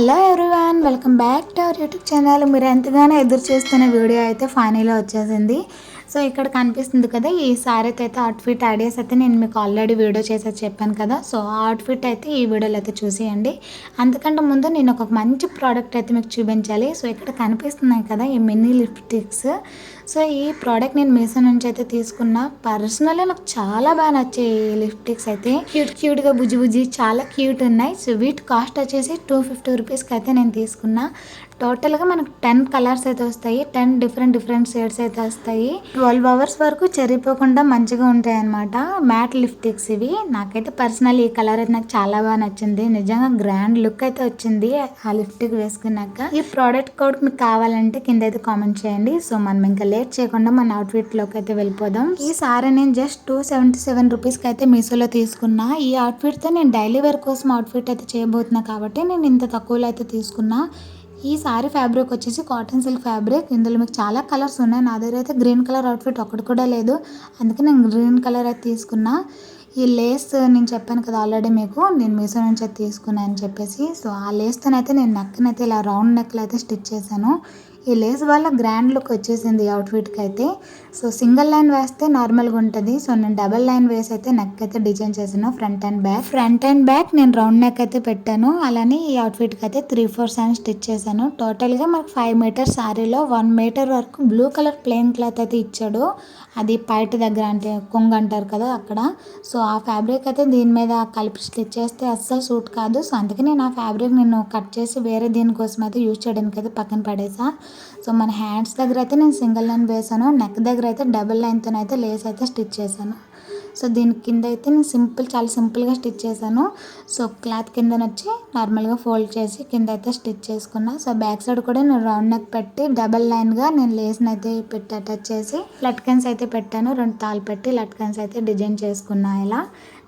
Welcome back to our YouTube channel. మీరు ఎంతగానో ఎదురు చేస్తున్న వీడియో అయితే ఫైనల్గా వచ్చేసింది. సో ఇక్కడ కనిపిస్తుంది కదా ఈ సారీ అయితే అవుట్ఫిట్ ఐడియాస్ అయితే నేను మీకు ఆల్రెడీ వీడియో చేసేది చెప్పాను కదా. సో ఆ అవుట్ఫిట్ అయితే ఈ వీడియోలో అయితే చూసేయండి. అంతకంటే ముందు నేను ఒక మంచి ప్రోడక్ట్ అయితే మీకు చూపించాలి. సో ఇక్కడ కనిపిస్తున్నాయి కదా ఈ మినీ లిప్స్టిక్స్ సో ఈ ప్రోడక్ట్ నేను మీషో నుంచి అయితే తీసుకున్న. పర్సనల్గా నాకు చాలా బాగా నచ్చాయి లిప్స్టిక్స్ అయితే. క్యూట్ క్యూట్గా బుజ్జి బుజ్జి చాలా క్యూట్ ఉన్నాయి. సో వీటి కాస్ట్ వచ్చేసి టూ ఫిఫ్టీ రూపీస్కి అయితే నేను తీసుకున్నా. టోటల్గా మనకు టెన్ కలర్స్ అయితే వస్తాయి. టెన్ డిఫరెంట్ డిఫరెంట్ షేడ్స్ అయితే వస్తాయి. ట్వెల్వ్ అవర్స్ వరకు చెరిపోకుండా మంచిగా ఉంటాయి అనమాట మ్యాట్ లిప్స్టిక్స్ ఇవి. నాకైతే పర్సనల్ ఈ కలర్ అయితే నాకు చాలా బాగా నచ్చింది. నిజంగా గ్రాండ్ లుక్ అయితే వచ్చింది ఆ లిప్స్టిక్ వేసుకున్నాక. ఈ ప్రోడక్ట్ కోడ్ మీకు కావాలంటే కింద అయితే కామెంట్ చేయండి. సో మనం ఇంకా లేట్ చేయకుండా మన అవుట్ఫిట్లోకి అయితే వెళ్ళిపోదాం. ఈ సారీ నేను జస్ట్ టూ సెవెంటీ సెవెన్ రూపీస్కి అయితే మీషోలో తీసుకున్నా. ఈ అవుట్ఫిట్తో నేను డైలీ వేర్ కోసం అవుట్ఫిట్ అయితే చేయబోతున్నా కాబట్టి నేను ఇంత తక్కువలో అయితే తీసుకున్నా. ఈ సారీ ఫ్యాబ్రిక్ వచ్చేసి కాటన్ సిల్క్ ఫ్యాబ్రిక్ ఇందులో మీకు చాలా కలర్స్ ఉన్నాయి. నా దగ్గర అయితే గ్రీన్ కలర్ అవుట్ఫిట్ ఒకటి కూడా లేదు. అందుకే నేను గ్రీన్ కలర్ అయితే తీసుకున్నా. ఈ లేస్ నేను చెప్పాను కదా ఆల్రెడీ మీకు. నేను మీషో నుంచి అయితే తీసుకున్నాను అని చెప్పేసి. సో ఆ లేస్తోనైతే నేను నెక్కనైతే ఇలా రౌండ్ నెక్లు అయితే స్టిచ్ చేశాను. ఈ లేస్ వల్ల గ్రాండ్ లుక్ వచ్చేసింది అవుట్ఫిట్కి అయితే సో సింగిల్ లైన్ వేస్తే నార్మల్గా ఉంటుంది. సో నేను డబల్ లైన్ వేసి అయితే నెక్ అయితే డిజైన్ చేశాను front and back. Front and back నేను రౌండ్ నెక్ అయితే పెట్టాను. అలానే ఈ అవుట్ఫిట్కి అయితే త్రీ ఫోర్స్ అని స్టిచ్ చేశాను. టోటల్గా మనకు ఫైవ్ మీటర్ శారీలో వన్ మీటర్ వరకు బ్లూ కలర్ ప్లెయిన్ క్లాత్ అయితే ఇచ్చాడు. అది పైట దగ్గర అంటే కొంగు అంటారు కదా అక్కడ. సో ఆ ఫ్యాబ్రిక్ అయితే దీని మీద కలిపి స్టిచ్ చేస్తే అస్సలు సూట్ కాదు. సో అందుకే నేను ఆ ఫ్యాబ్రిక్ నేను కట్ చేసి వేరే దీనికోసం అయితే యూజ్ చేయడానికి అయితే పక్కన పడేసా. సో మన హ్యాండ్స్ దగ్గర అయితే నేను సింగిల్ లైన్ వేసాను. నెక్ దగ్గర అయితే డబుల్ లైన్తో అయితే లేస్ అయితే స్టిచ్ చేశాను. సో దీని కింద అయితే నేను సింపుల్ చాలా సింపుల్గా స్టిచ్ చేశాను. సో క్లాత్ కింద వచ్చి నార్మల్గా ఫోల్డ్ చేసి కింద అయితే స్టిచ్ చేసుకున్నా. సో బ్యాక్ సైడ్ కూడా నేను రౌండ్ నెక్ పెట్టి డబల్ లైన్గా నేను లేస్ని అయితే పెట్టి అటాచ్ చేసి లట్కన్స్ అయితే పెట్టాను. రెండు తాళ్ళు పెట్టి లట్కన్స్ అయితే డిజైన్ చేసుకున్నా ఇలా.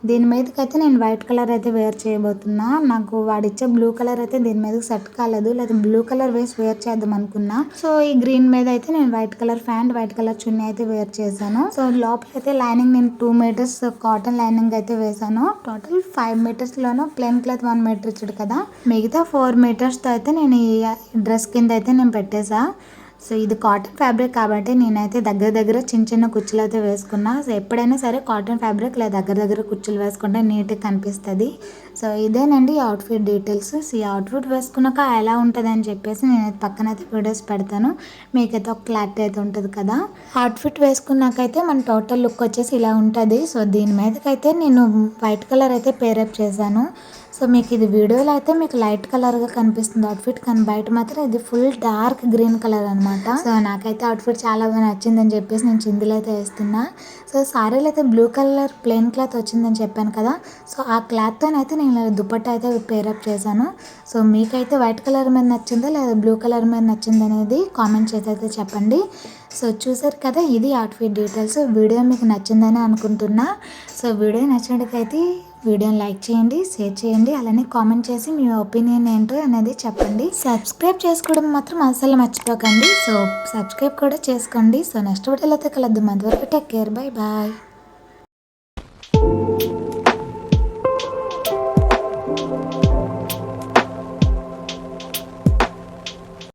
దీని మీదకి అయితే నేను వైట్ కలర్ అయితే వేర్ చేయబోతున్నా. నాకు వాడిచ్చే బ్లూ కలర్ అయితే దీని మీదకి సెట్ కాలేదు. లేదా బ్లూ కలర్ వేసి వేర్ చేద్దాం అనుకున్నా. సో ఈ గ్రీన్ మీద అయితే నేను white colour pant white colour చున్నీ అయితే వేర్ చేశాను. సో లోపల అయితే లైనింగ్ నేను టూ మీటర్స్ కాటన్ లైనింగ్ అయితే వేసాను టోటల్ ఫైవ్ మీటర్స్ లోను ప్లెయిన్ క్లాత్ వన్ మీటర్ ఇచ్చాడు కదా. మిగతా ఫోర్ మీటర్స్తో అయితే నేను ఈ డ్రెస్ కింద అయితే నేను పెట్టేసా సో ఇది కాటన్ ఫ్యాబ్రిక్ కాబట్టి నేనైతే దగ్గర దగ్గర చిన్న చిన్న కుచ్చులు అయితే వేసుకున్నా. సో ఎప్పుడైనా సరే కాటన్ ఫ్యాబ్రిక్ లేదా దగ్గర దగ్గర కుచ్చులు వేసుకుంటే నీట్గా కనిపిస్తుంది. సో ఇదేనండి అవుట్ఫిట్ డీటెయిల్స్ సో ఈ అవుట్ఫిట్ వేసుకున్నాక ఎలా ఉంటుంది అని చెప్పేసి నేను పక్కన అయితే వీడియోస్ పెడతాను. మీకైతే ఒక క్లారిటీ అయితే ఉంటుంది కదా. అవుట్ఫిట్ వేసుకున్నాకైతే మన టోటల్ లుక్ వచ్చేసి ఇలా ఉంటుంది. సో దీని మీదకైతే నేను వైట్ కలర్ అయితే పేరప్ చేశాను. సో మీకు ఇది వీడియోలో అయితే మీకు లైట్ కలర్గా కనిపిస్తుంది. అవుట్ఫిట్ కానీ బయట మాత్రం ఇది ఫుల్ డార్క్ గ్రీన్ కలర్ అనమాట సో నాకైతే అవుట్ఫిట్ చాలా బాగా నచ్చిందని చెప్పేసి నేను చిందులు అయితే వేస్తున్నా. సో సారీలో అయితే బ్లూ కలర్ ప్లెయిన్ క్లాత్ వచ్చిందని చెప్పాను కదా. సో ఆ క్లాత్తోనైతే నేను దుపట్టా అయితే పేరప్ చేశాను. సో మీకైతే వైట్ కలర్ మీద నచ్చిందా లేదా బ్లూ కలర్ మీద నచ్చింది అనేది కామెంట్ చేసి అయితే చెప్పండి. సో చూసారు కదా ఇది అవుట్ఫిట్ డీటెయిల్స్ వీడియో మీకు నచ్చిందని అనుకుంటున్నా. సో వీడియో నచ్చినట్టుకైతే వీడియోని లైక్ చేయండి షేర్ చేయండి అలానే కామెంట్ చేసి మీ ఒపీనియన్ ఏంటో అనేది చెప్పండి. సబ్స్క్రైబ్ చేసుకోవడం మాత్రం అసలు మర్చిపోకండి. సో సబ్స్క్రైబ్ కూడా చేసుకోండి. సో నెక్స్ట్ వీడియోలో అయితే కలద్దాం. అంతవరకు టేక్ కేర్ బై బాయ్